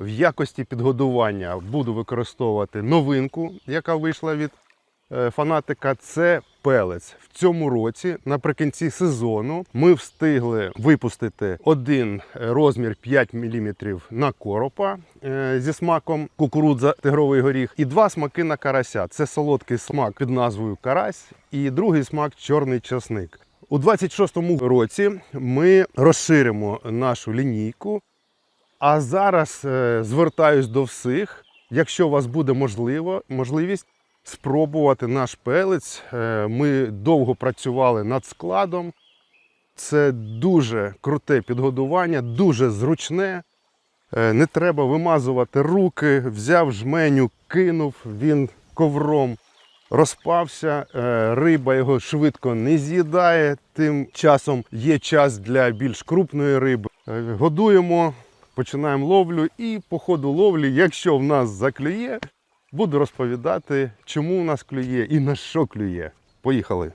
В якості підгодування буду використовувати новинку, яка вийшла від е, фанатика. Це пелець. В цьому році, наприкінці сезону, ми встигли випустити один е, розмір 5 мм на коропа е, зі смаком кукурудза тигровий горіх, і два смаки на карася. Це солодкий смак під назвою карась, і другий смак чорний часник. У 26-му році ми розширимо нашу лінійку. А зараз е, звертаюсь до всіх, якщо у вас буде можливо, можливість спробувати наш пелець. Е, Ми довго працювали над складом. Це дуже круте підгодування, дуже зручне. Е, Не треба вимазувати руки, взяв жменю, кинув, він ковром розпався. Риба його швидко не з'їдає. Тим часом є час для більш крупної риби. Годуємо, починаємо ловлю, і по ходу ловлі, якщо в нас заклює, буду розповідати, чому в нас клює і на що клює. Поїхали!